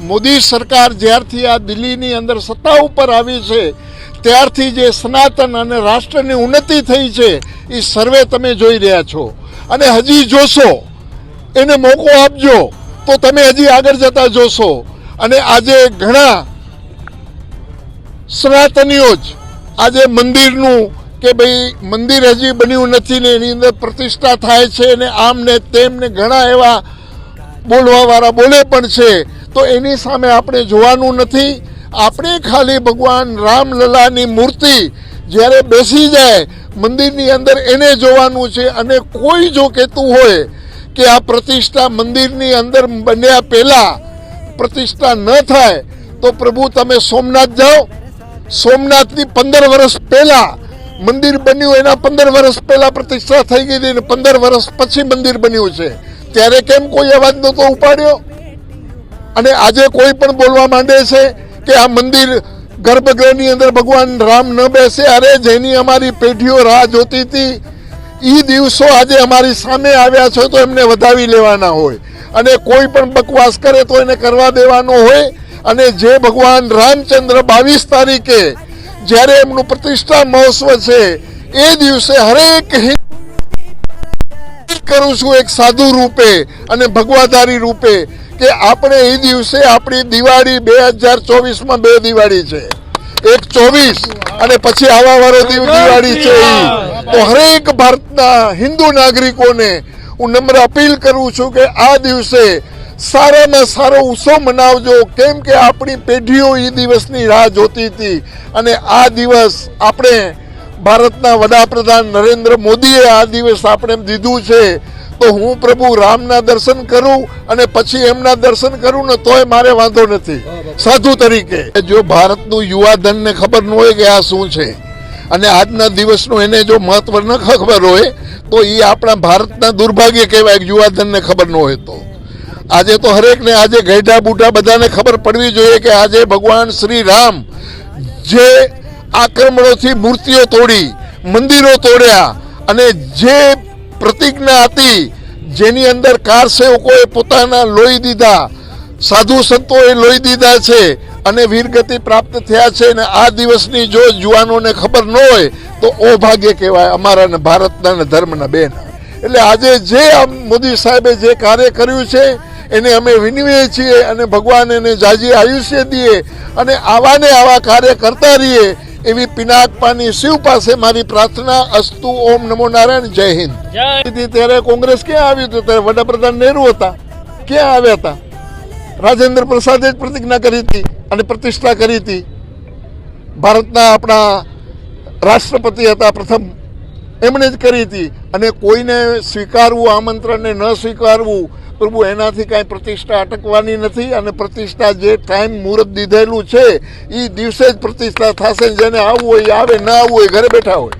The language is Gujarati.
મોદી સરકાર જ્યારથી આ દિલ્હીની અંદર સત્તા ઉપર આવી છે, ત્યારથી જે સનાતન અને રાષ્ટ્રની ઉન્નતિ થઈ છે એ સર્વે તમે જોઈ રહ્યા છો. અને હજી જોશો, એને મોકો આપજો, તો તમે હજી આગળ જતા જોશો. અને આજે ઘણા સનાતનીઓ જ આજે મંદિરનું કે ભાઈ મંદિર હજી બન્યું નથી ને એની અંદર પ્રતિષ્ઠા થાય છે ને આમ ને તેમ ઘણા એવા બોલવાવાળા બોલે પણ છે. તો એની સામે આપણે જોવાનું નથી. આપણે ખાલી ભગવાન રામલલાની મૂર્તિ જ્યારે બેસી જાય, મંદિરની અંદર એને જોવાનું છે અને કોઈ જો કહેતું હોય કે આ પ્રતિષ્ઠા મંદિરની અંદર બન્યા પહેલાં પ્રતિષ્ઠા ન થાય, તો પ્રભુ તમે સોમનાથ જાઓ. સોમનાથની પંદર વર્ષ પહેલાં મંદિર બન્યું, એના પંદર વર્ષ પહેલાં પ્રતિષ્ઠા થઈ ગઈ હતી અને પંદર વર્ષ પછી મંદિર બન્યું છે. ત્યારે કેમ કોઈ અવાજ નહોતો ઉપાડ્યો? અને આજે કોઈ પણ બોલવા માંડે છે કે આ મંદિર ગર્ભગૃહની અંદર ભગવાન રામ ન બેસે, અરે જેની અમારી પેઢીઓ રાહ જોતી હતી એ દિવસો આજે અમારી સામે આવ્યા છે તો એમને વધાવી લેવાના હોય. અને કોઈ પણ બકવાસ કરે તો એને કરવા દેવાનો હોય. અને જે ભગવાન રામચંદ્ર બાવીસ તારીખે જ્યારે એમનું પ્રતિષ્ઠા મહોત્સવ છે, એ દિવસે હરેક કરું છું એક સાધુ રૂપે અને ભગવાધારી રૂપે કે આપણે એ દિવસે આપણી દિવાળી બે હજાર ચોવીસમાં બે દિવાળી છે. એક ચોવીસ અને પછી આવા વાળો દિવ- દિવાળી છે તો હરેક ભારતના હિન્દુ નાગરિકોને હું નમ્ર અપીલ કરું છું કે આ દિવસે સારામાં સારો ઉત્સવ મનાવજો. કેમ કે આપણી પેઢીઓ એ દિવસની રાહ જોતી હતી અને આ દિવસ આપણે ભારતના વડાપ્રધાન નરેન્દ્ર મોદીએ આ દિવસ આપણે દીધું છે. તો હું પ્રભુ રામના દર્શન કરું અને પછી એમના દર્શન કરું ને તોય મારે વાંધો નથી. સાધુ તરીકે. જો ભારતનું યુવાધનને ખબર ન હોય કે આ શું છે અને આજના દિવસનું એને જો મહત્વ ન ખબર હોય તો એ આપણા ભારતના દુર્ભાગ્ય કહેવાય કે યુવાધનને ખબર ન હોય તો. આજે તો હરેકને આજે ગઈઢા બુઢા બધાને ખબર પડવી જોઈએ કે આજે ભગવાન શ્રી રામ જે આક્રમણોથી મૂર્તિઓ તોડી મંદિરો તોડ્યા અને જે પ્રતિજ્ઞા હતી. જેની અંદર કાર સેવકોએ પોતાના લોહી દીધા. સાધુ સંતોએ લોહી દીધા છે અને વીરગતિ પ્રાપ્ત થયા છે અને આ દિવસની જો યુવાનોને ખબર ન હોય, તો ઓભાગ્ય કહેવાય અમારા ને ભારતના ને ધર્મના બેન. એટલે આજે જે મોદી સાહેબે જે કાર્ય કર્યું છે, એને અમે વિનવીએ છીએ અને ભગવાન એને જાજી આયુષ્ય દઈએ અને આવા ને આવા કાર્ય કરતા રહીએ એવી પિનાકપાની શિવ પાસે મારી પ્રાર્થના અસ્તુ ઓમ નમો નારાયણ જય હિન્દ. ત્યારે કોંગ્રેસ ક્યાં આવ્યું હતું? ત્યારે વડાપ્રધાન નહેરુ હતા. ક્યાં આવ્યા હતા? રાજેન્દ્ર પ્રસાદે જ પ્રતિજ્ઞા કરી હતી અને પ્રતિષ્ઠા કરી હતી. ભારતના આપણા રાષ્ટ્રપતિ હતા પ્રથમ. એમણે જ કરી હતી. અને કોઈને સ્વીકારવું આમંત્રણને ન સ્વીકારવું પ્રભુ એનાથી કાંઈ પ્રતિષ્ઠા અટકવાની નથી અને પ્રતિષ્ઠા જે ટાઈમ મુહૂર્ત દીધેલું છે એ દિવસે જ પ્રતિષ્ઠા થશે જેને આવવું હોય આવે, ન આવવું હોય, ઘરે બેઠા હોય.